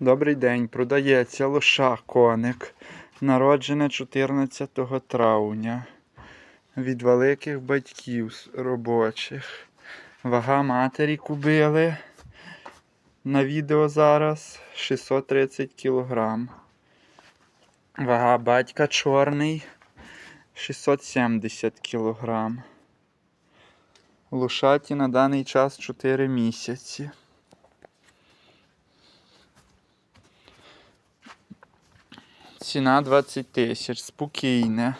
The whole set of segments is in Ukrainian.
Добрий день. Продається лоша коник. Народжене 14 травня. Від великих батьків робочих. Вага матері кубили. На відео зараз 630 кг. Вага батька чорний 670 кг. Лошаті на даний час 4 місяці. Ціна 20 тисяч, спокійне.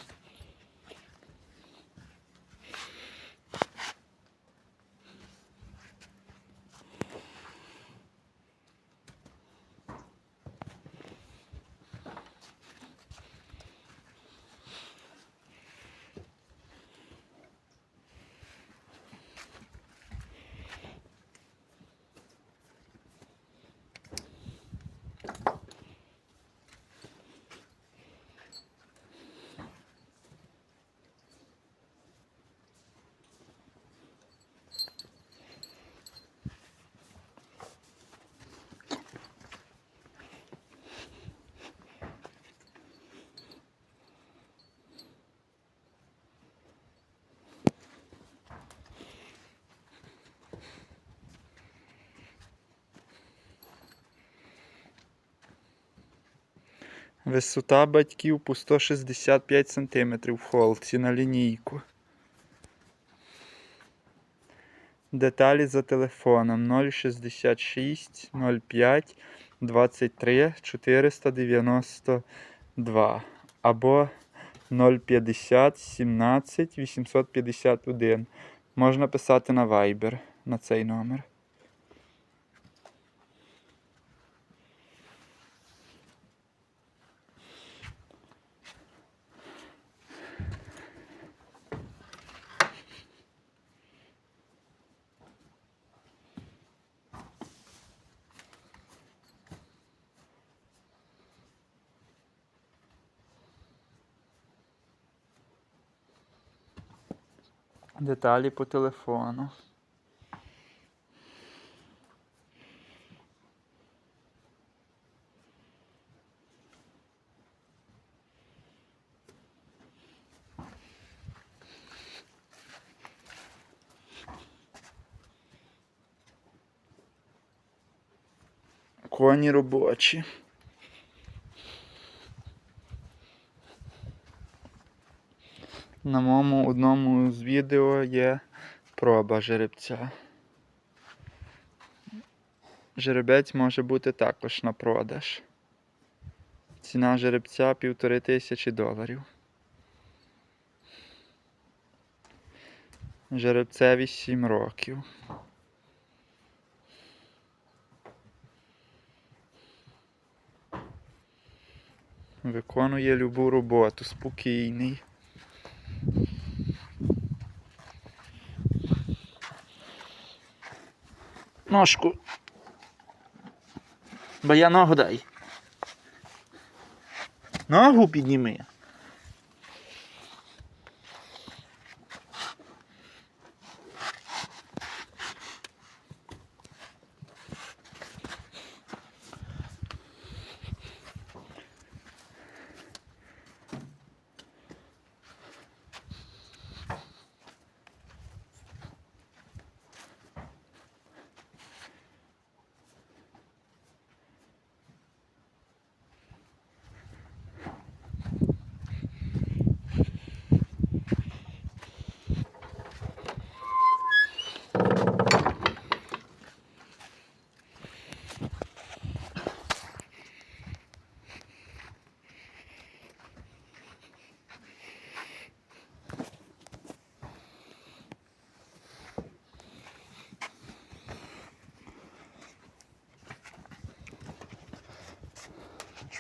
Висота батьків по 165 см в холці на лінійку. Деталі за телефоном 066 05 23 492 або 050 17 851. Можна писати на Viber на цей номер. Деталі по телефону. Коні робочі. На моєму одному з відео є проба жеребця. Жеребець може бути також на продаж. Ціна жеребця півтори тисячі доларів. Жеребцеві 7 років. Виконує любу роботу, спокійний. Ножку. Бо я ногу дай. Ногу підніми.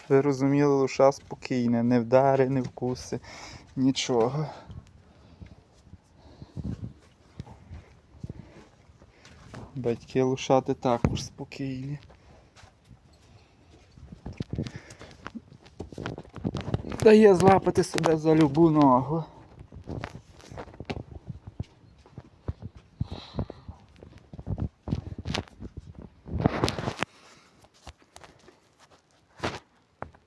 Ви розуміли, лоша спокійна, не вдари, не вкуси, нічого. Батьки лошати також спокійні. Дає злапати себе за любу ногу.